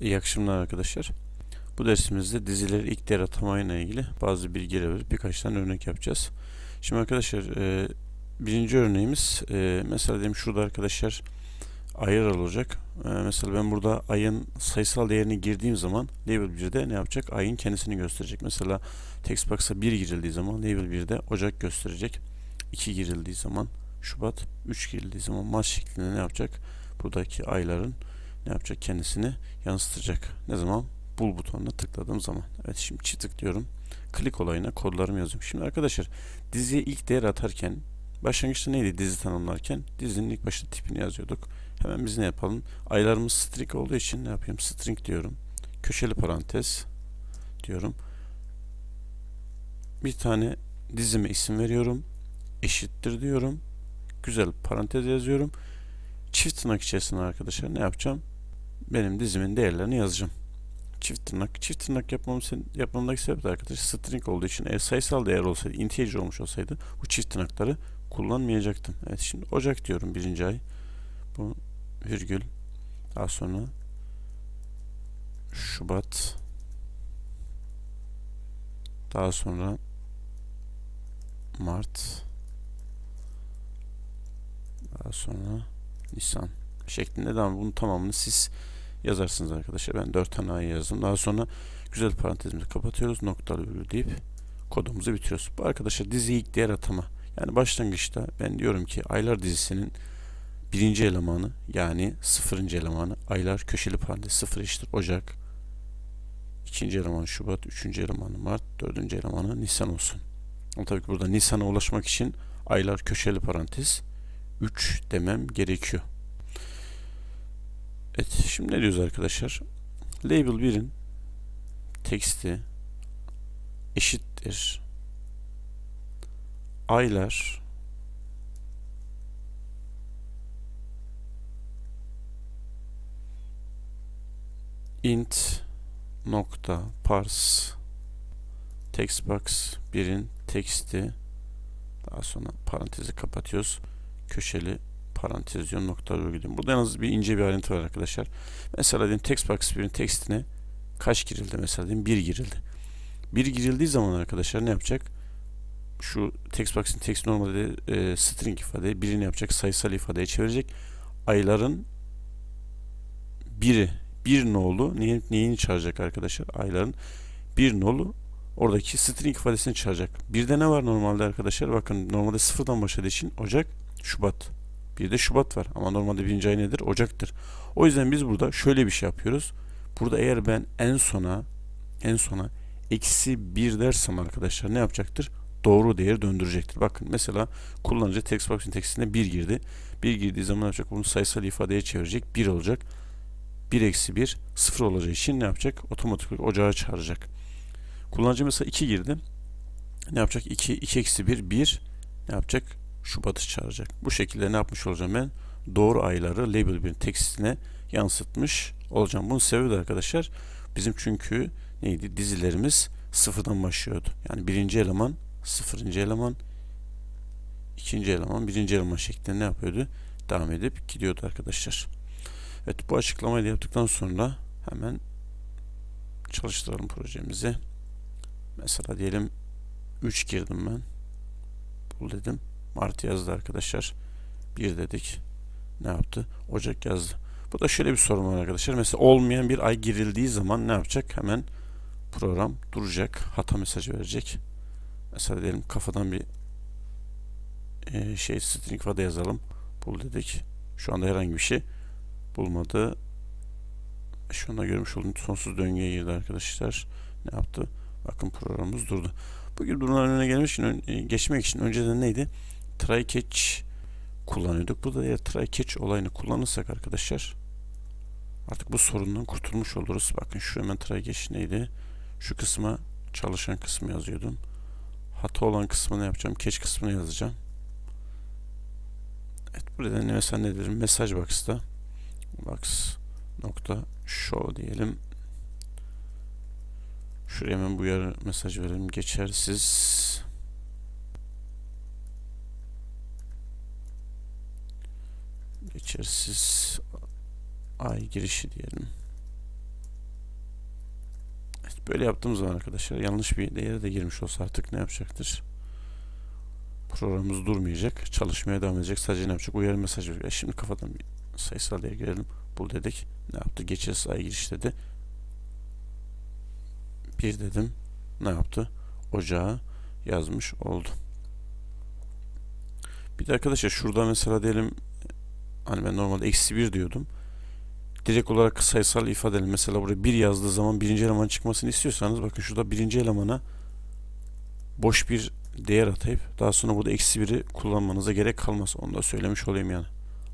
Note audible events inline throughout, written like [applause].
İyi akşamlar arkadaşlar. Bu dersimizde dizileri ilk değer atamayla ilgili bazı bilgiler verip birkaç tane örnek yapacağız. Şimdi arkadaşlar e, birinci örneğimiz e, mesela diyelim şurada arkadaşlar aralığı olacak. E, mesela ben burada ayın sayısal değerini girdiğim zaman label 1'de ne yapacak? Ayın kendisini gösterecek. Mesela text box'a 1 girildiği zaman label 1'de Ocak gösterecek. 2 girildiği zaman Şubat, 3 girildiği zaman Mart şeklinde ne yapacak? Buradaki ayların ne yapacak? Kendisini yansıtacak. Ne zaman? Bul butonuna tıkladığım zaman. Evet şimdi çift tıklıyorum. Klik olayına kodlarımı yazıyorum. Şimdi arkadaşlar diziye ilk değer atarken başlangıçta neydi dizi tanımlarken? Dizinin ilk başta tipini yazıyorduk. Hemen biz ne yapalım? Aylarımız string olduğu için ne yapayım? String diyorum. Köşeli parantez diyorum. Bir tane dizime isim veriyorum. Eşittir diyorum. Güzel parantez yazıyorum. Çift tırnak içerisinde arkadaşlar ne yapacağım? Benim dizimin değerlerini yazacağım. Çift tırnak. Çift tırnak yapmam, yapmamdaki sebep de arkadaşlar string olduğu için eğer sayısal değer olsaydı, integer olmuş olsaydı bu çift tırnakları kullanmayacaktım. Evet şimdi Ocak diyorum birinci ay. Bu virgül. Daha sonra Şubat. Daha sonra Mart. Daha sonra Nisan şeklinde devam. Bunun tamamını siz yazarsınız arkadaşlar. Ben 4 tane ay yazdım. Daha sonra güzel parantezimizi kapatıyoruz. Noktalı virgül deyip kodumuzu bitiriyoruz. Bu arkadaşlar dizi ilk değer atama. Yani başlangıçta ben diyorum ki aylar dizisinin birinci elemanı yani sıfırıncı elemanı aylar köşeli parantez sıfır eşittir Ocak ikinci elemanı Şubat üçüncü elemanı Mart dördüncü elemanı Nisan olsun. Ama tabii ki burada Nisan'a ulaşmak için aylar köşeli parantez 3 demem gerekiyor. Evet şimdi ne diyoruz arkadaşlar? Label 1'in teksti eşittir. Aylar int nokta parse textbox 1'in teksti. Daha sonra parantezi kapatıyoruz. Köşeli parantez diyorum nokta virgül Burada yalnız bir ince bir ayrıntı var arkadaşlar. Mesela diyelim text box 1'in tekstine kaç girildi mesela diyelim 1 girildi. 1 girildiği zaman arkadaşlar ne yapacak? Şu text box'in text normalde e, string ifade birini yapacak sayısal ifadeye çevirecek. Ayların biri bir nolu neyin, neyini çağıracak arkadaşlar? Ayların bir nolu oradaki string ifadesini çağıracak. Birde ne var normalde arkadaşlar? Bakın normalde sıfırdan başladığı için Ocak, Şubat. Bir de Şubat var. Ama normalde birinci ay nedir? Ocak'tır. O yüzden biz burada şöyle bir şey yapıyoruz. Burada eğer ben en sona en sona eksi bir dersem arkadaşlar ne yapacaktır? Doğru değeri döndürecektir. Bakın mesela kullanıcı text box'in tekstine 1 girdi. 1 girdiği zaman ne yapacak? Bunu sayısal ifadeye çevirecek. 1 olacak. 1 eksi 1 0 olacağı için ne yapacak? Otomatik olarak ocağa çağıracak. Kullanıcı mesela 2 girdi. Ne yapacak? 2, 2 eksi 1, 1 ne yapacak? Şubat'ı çağıracak. Bu şekilde ne yapmış olacağım ben? Doğru ayları label bir tekstine yansıtmış olacağım. Bunun sebebi de arkadaşlar bizim çünkü neydi? Dizilerimiz sıfırdan başlıyordu. Yani birinci eleman, sıfırıncı eleman, ikinci eleman, birinci eleman şeklinde ne yapıyordu? Devam edip gidiyordu arkadaşlar. Evet bu açıklamayı da yaptıktan sonra hemen çalıştıralım projemizi. Mesela diyelim 3 girdim ben. Bul dedim. Mart yazdı arkadaşlar. 1 dedik. Ne yaptı? Ocak yazdı. Bu da şöyle bir sorun var arkadaşlar. Mesela olmayan bir ay girildiği zaman ne yapacak? Hemen program duracak. Hata mesajı verecek. Mesela diyelim kafadan bir e, şey string ifade yazalım. Bul dedik. Şu anda herhangi bir şey bulmadı. Şu anda görmüş olduğunuz sonsuz döngüye girdi arkadaşlar. Ne yaptı? Bakın programımız durdu. Bu gibi durumların önüne gelmek için, e, geçmek için önceden neydi? Try catch kullanıyorduk. Burada eğer try catch olayını kullanırsak arkadaşlar artık bu sorundan kurtulmuş oluruz. Bakın şu hemen try catch neydi? Şu kısma çalışan kısmı yazıyordum. Hata olan kısmını yapacağım. Catch kısmını yazacağım. Evet burada ne mesela ne derim? Mesaj box'ta box nokta show diyelim. Şuraya hemen bu uyarı mesaj verelim. Geçersiz geçersiz ay girişi diyelim. Böyle yaptığımız zaman arkadaşlar yanlış bir değere de girmiş olsa artık ne yapacaktır? Programımız durmayacak. Çalışmaya devam edecek. Sadece ne yapacak? Uyarı mesajı veriyor. Şimdi kafadan bir sayısal değer girelim. Bul dedik. Ne yaptı? Geçer sayı giriş dedi. Bir dedim. Ne yaptı? Ocağı yazmış oldu. Bir de arkadaşlar şurada mesela diyelim hani ben normalde eksi bir diyordum. Direkt olarak sayısal ifadeler mesela buraya bir yazdığı zaman birinci eleman çıkmasını istiyorsanız bakın şurada birinci elemana boş bir değer atayıp daha sonra burada eksi biri kullanmanıza gerek kalmaz. Onu da söylemiş olayım yani.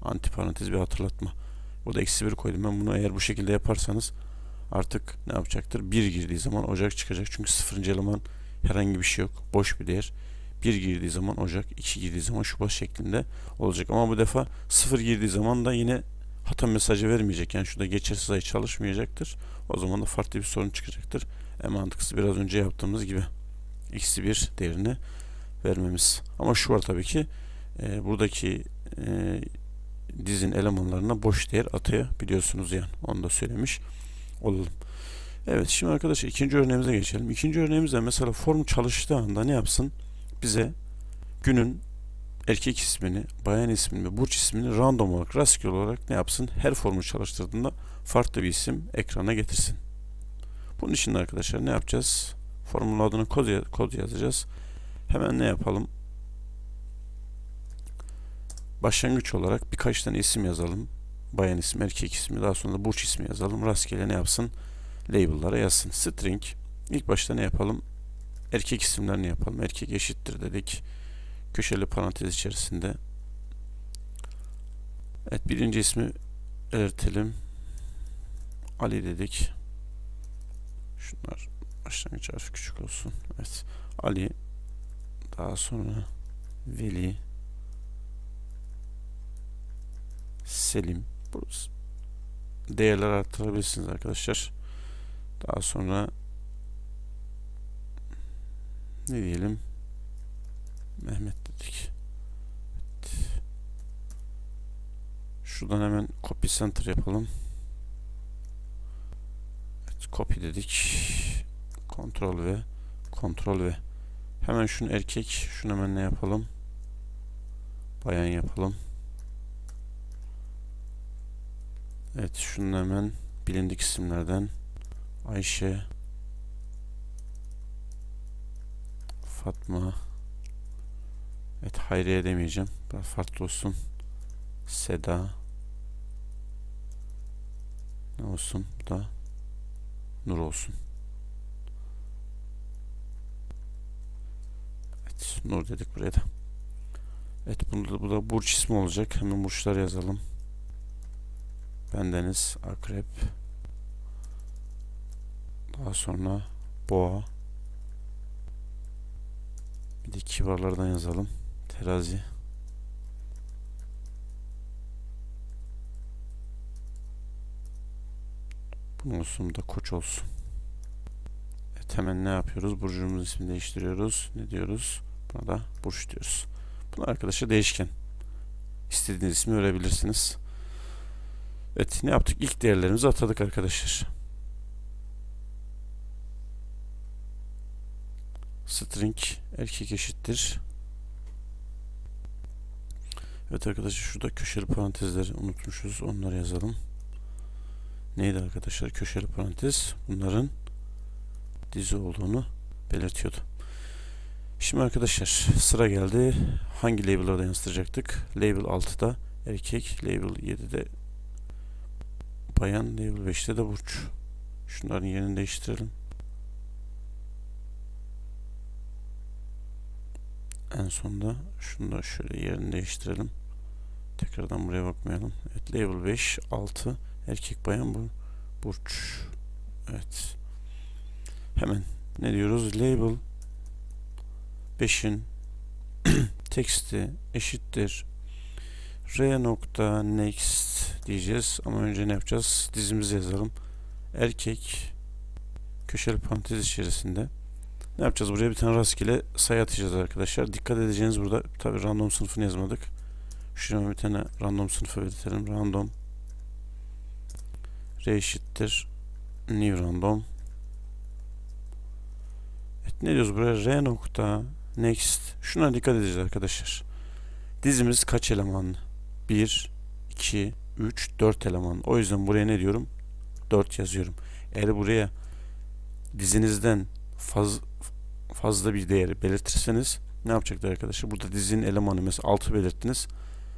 Antiparantez bir hatırlatma. Burada eksi bir koydum. Ben bunu eğer bu şekilde yaparsanız artık ne yapacaktır? Bir girdiği zaman ocak çıkacak. Çünkü sıfırıncı eleman herhangi bir şey yok. Boş bir değer. 1 girdiği zaman Ocak, 2 girdiği zaman Şubat şeklinde olacak. Ama bu defa 0 girdiği zaman da yine hata mesajı vermeyecek. Yani şurada geçersiz sayı çalışmayacaktır. O zaman da farklı bir sorun çıkacaktır. En mantıklısı biraz önce yaptığımız gibi eksi 1 değerini vermemiz. Ama şu var tabii ki e, buradaki e, dizin elemanlarına boş değer atayabiliyorsunuz yani. Onu da söylemiş olalım. Evet şimdi arkadaşlar ikinci örneğimize geçelim. İkinci örneğimizde mesela form çalıştığı anda ne yapsın? Bize günün erkek ismini, bayan ismini ve burç ismini random olarak, rastgele olarak ne yapsın? Her formu çalıştırdığında farklı bir isim ekrana getirsin. Bunun için arkadaşlar ne yapacağız? Formun adını kod, kod yazacağız. Hemen ne yapalım? Başlangıç olarak birkaç tane isim yazalım. Bayan ismi, erkek ismi, daha sonra da burç ismi yazalım. Rastgele ne yapsın? Label'lara yazsın. String. İlk başta ne yapalım? Erkek isimlerini yapalım. Erkek eşittir dedik. Köşeli parantez içerisinde. Evet birinci ismi belirtelim. Ali dedik. Şunlar başlangıç harfi küçük olsun. Evet. Ali daha sonra Veli Selim Burası. değerler arttırabilirsiniz arkadaşlar. Daha sonra ne diyelim? Mehmet dedik. Evet. şuradan hemen copy center yapalım. Evet, copy dedik. Kontrol ve kontrol ve hemen şunu erkek şunu hemen ne yapalım? Bayan yapalım. Evet şunu hemen bilindik isimlerden. Ayşe Fatma Evet Hayriye demeyeceğim. Biraz farklı olsun. Seda ne olsun? Bu da Nur olsun. Evet Nur dedik buraya da. Evet bunda bu da burç ismi olacak. Hemen burçlar yazalım. Bendeniz Akrep. Daha sonra Boğa. De kibarlardan yazalım. Terazi. Bunun olsun da koç olsun. Evet hemen ne yapıyoruz? Burcumuzun ismini değiştiriyoruz. Ne diyoruz? Buna da burç diyoruz. Bunlar arkadaşlar değişken. İstediğiniz ismi verebilirsiniz. Evet ne yaptık? İlk değerlerimizi atadık arkadaşlar. String erkek eşittir. Evet arkadaşlar şurada köşeli parantezleri unutmuşuz. Onları yazalım. Neydi arkadaşlar köşeli parantez? Bunların dizi olduğunu belirtiyordu. Şimdi arkadaşlar sıra geldi. Hangi label'larda yansıtacaktık? Label 6'da erkek, label 7'de bayan, label 5'te de burç. Şunların yerini değiştirelim. En sonda şunu da şöyle yerini değiştirelim. Tekrardan buraya bakmayalım. Evet label 5 6 erkek bayan bu burç. Evet. Hemen ne diyoruz? Label 5'in [clears throat] teksti eşittir r nokta next diyeceğiz ama önce ne yapacağız? Dizimizi yazalım. Erkek köşeli parantez içerisinde ne yapacağız? Buraya bir tane rastgele sayı atacağız arkadaşlar. Dikkat edeceğiniz burada tabi random sınıfını yazmadık. Şuraya bir tane random sınıfı belirtelim. Random r eşittir new random Evet ne diyoruz buraya? R nokta next. Şuna dikkat edeceğiz arkadaşlar. Dizimiz kaç elemanlı? 1, 2, 3, 4 elemanlı. O yüzden buraya ne diyorum? 4 yazıyorum. Eğer buraya dizinizden faz, fazla bir değeri belirtirseniz ne yapacaktır arkadaşlar? Burada dizinin elemanı mesela 6 belirttiniz.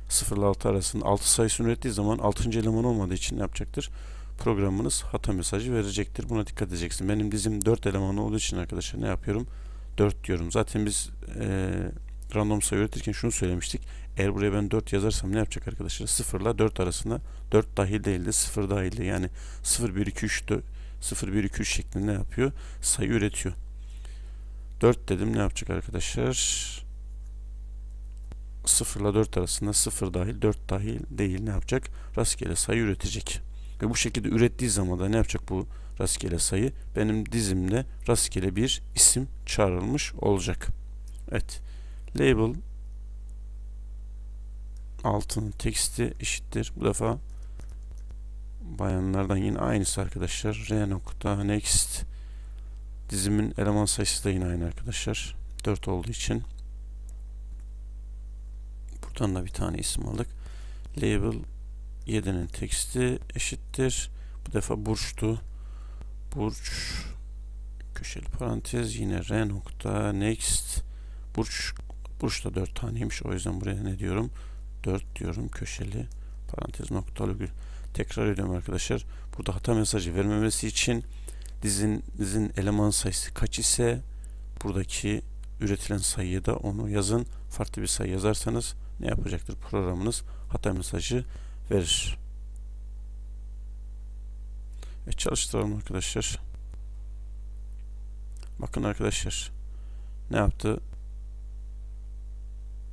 0 ile 6 arasında 6 sayısını ürettiği zaman 6. eleman olmadığı için ne yapacaktır? Programınız hata mesajı verecektir. Buna dikkat edeceksin. Benim dizim 4 elemanı olduğu için arkadaşlar ne yapıyorum? 4 diyorum. Zaten biz e, random sayı üretirken şunu söylemiştik. Eğer buraya ben 4 yazarsam ne yapacak arkadaşlar? 0 ile 4 arasında 4 dahil değildi, 0 dahil değil. Yani 0, 1, 2, 3, 4, 0, 1, 2, 3 şeklinde ne yapıyor? Sayı üretiyor. 4 dedim ne yapacak arkadaşlar? 0 ile 4 arasında 0 dahil 4 dahil değil ne yapacak? Rastgele sayı üretecek. Ve bu şekilde ürettiği zaman da ne yapacak bu rastgele sayı? Benim dizimde rastgele bir isim çağrılmış olacak. Evet. Label altın teksti eşittir. Bu defa bayanlardan yine aynısı arkadaşlar. R next dizimin eleman sayısı da yine aynı arkadaşlar. 4 olduğu için buradan da bir tane isim aldık. Label 7'nin teksti eşittir. Bu defa burçtu. Burç köşeli parantez yine R nokta next burç burç da 4 taneymiş. O yüzden buraya ne diyorum? 4 diyorum köşeli parantez noktalı gül. Tekrar ediyorum arkadaşlar. Burada hata mesajı vermemesi için dizinizin eleman sayısı kaç ise buradaki üretilen sayıyı da onu yazın. Farklı bir sayı yazarsanız ne yapacaktır? Programınız hata mesajı verir. E çalıştıralım arkadaşlar. Bakın arkadaşlar. Ne yaptı?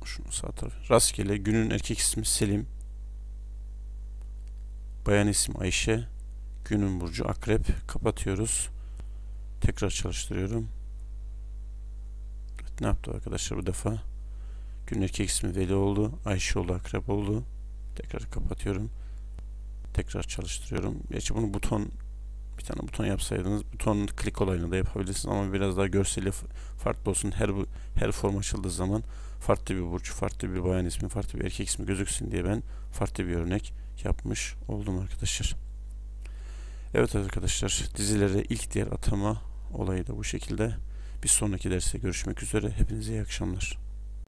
Şunu sağ tarafı. Rastgele günün erkek ismi Selim. Bayan ismi Ayşe. Günün burcu akrep. Kapatıyoruz. Tekrar çalıştırıyorum. Evet, ne yaptı arkadaşlar bu defa? Günün erkek ismi Veli oldu. Ayşe oldu. Akrep oldu. Tekrar kapatıyorum. Tekrar çalıştırıyorum. Gerçi bunu buton bir tane buton yapsaydınız buton klik olayını da yapabilirsiniz ama biraz daha görseli farklı olsun. Her her form açıldığı zaman farklı bir burç, farklı bir bayan ismi, farklı bir erkek ismi gözüksün diye ben farklı bir örnek yapmış oldum arkadaşlar. Evet arkadaşlar dizilere ilk diğer atama olayı da bu şekilde. Bir sonraki derste görüşmek üzere. Hepinize iyi akşamlar.